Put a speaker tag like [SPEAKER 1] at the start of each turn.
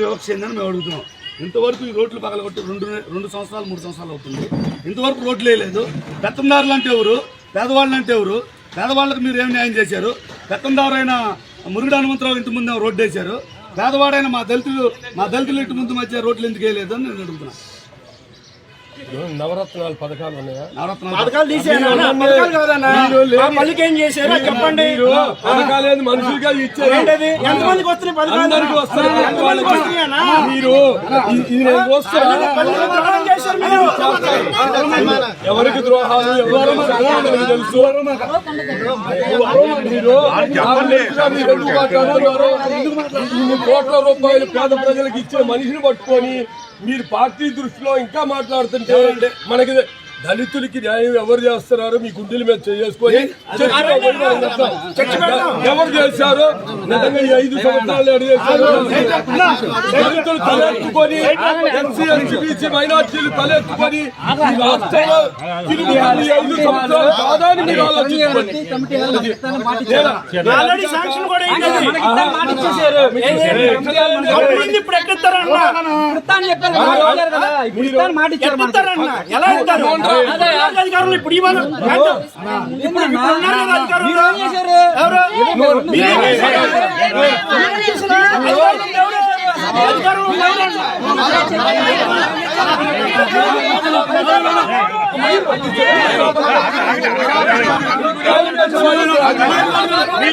[SPEAKER 1] వివక్ష ఏందని మేము అడుగుతున్నాం. ఇంతవరకు ఈ రోడ్లు పగలగొట్టి రెండు రెండు సంవత్సరాలు మూడు సంవత్సరాలు అవుతుంది. ఇంతవరకు రోడ్లు వేయలేదు. పెత్తందారులు అంటే ఎవరు? పేదవాళ్ళు అంటే ఎవరు? పేదవాళ్ళకి మీరు ఏం న్యాయం చేశారు? పెత్తందారైన మురుగుడు హనుమంతరావు ఇంటి ముందు రోడ్డు వేశారు. పేదవాడైన మా దళితులు మా దళితులు ఇంటి ముందు మధ్య రోడ్లు ఎందుకు వేయలేదు అని నేను అడుగుతున్నాను
[SPEAKER 2] నవరత్నాలు పథకాలు ఉన్నాయా?
[SPEAKER 3] పథకాలు ఏం చేశారో? చెప్పండి.
[SPEAKER 2] పథకాలు ఏంది? మనుషులుగా ఇచ్చారు
[SPEAKER 3] ఏంటది? ఎంతమందికి వస్తున్నాయి పథకాలు?
[SPEAKER 2] అందరికీ వస్తాయి.
[SPEAKER 3] ఎంతమందికి
[SPEAKER 2] మీరు ఇది- నేను ఎవరికి ద్రోహాలు ఎవరు తెలుసు. కోట్ల రూపాయలు పేద ప్రజలకు ఇచ్చే మనిషిని పట్టుకొని మీరు పార్టీ దృష్టిలో ఇంకా మాట్లాడుతుంటే మనకి దళితులకి న్యాయం ఎవరు చేస్తున్నారు మీ గుండెల మీద చేసుకొని. ఎవరు చేశారు నిజంగా ఈ ఐదు సంవత్సరాలు దళితులు తలెత్తుకొని ఎస్సీ బీసీ మైనార్టీలు తలెత్తుకొని ఈ రాష్ట్రంలో తిరుగుబాటు ఈ ఐదు సంవత్సరాలు కాదని మీరు ఆలోచించుకోండి
[SPEAKER 3] ఎలా ఇస్తారు అధికారులు ఇప్పుడు ఇవ్వను కాదు. ఇప్పుడు ఇప్పుడు ఉన్నారు కదా అధికారులు ఎవరు మీరేం చేశారు? అధికారులు ఎవరు? అధికారులు ఎవరు?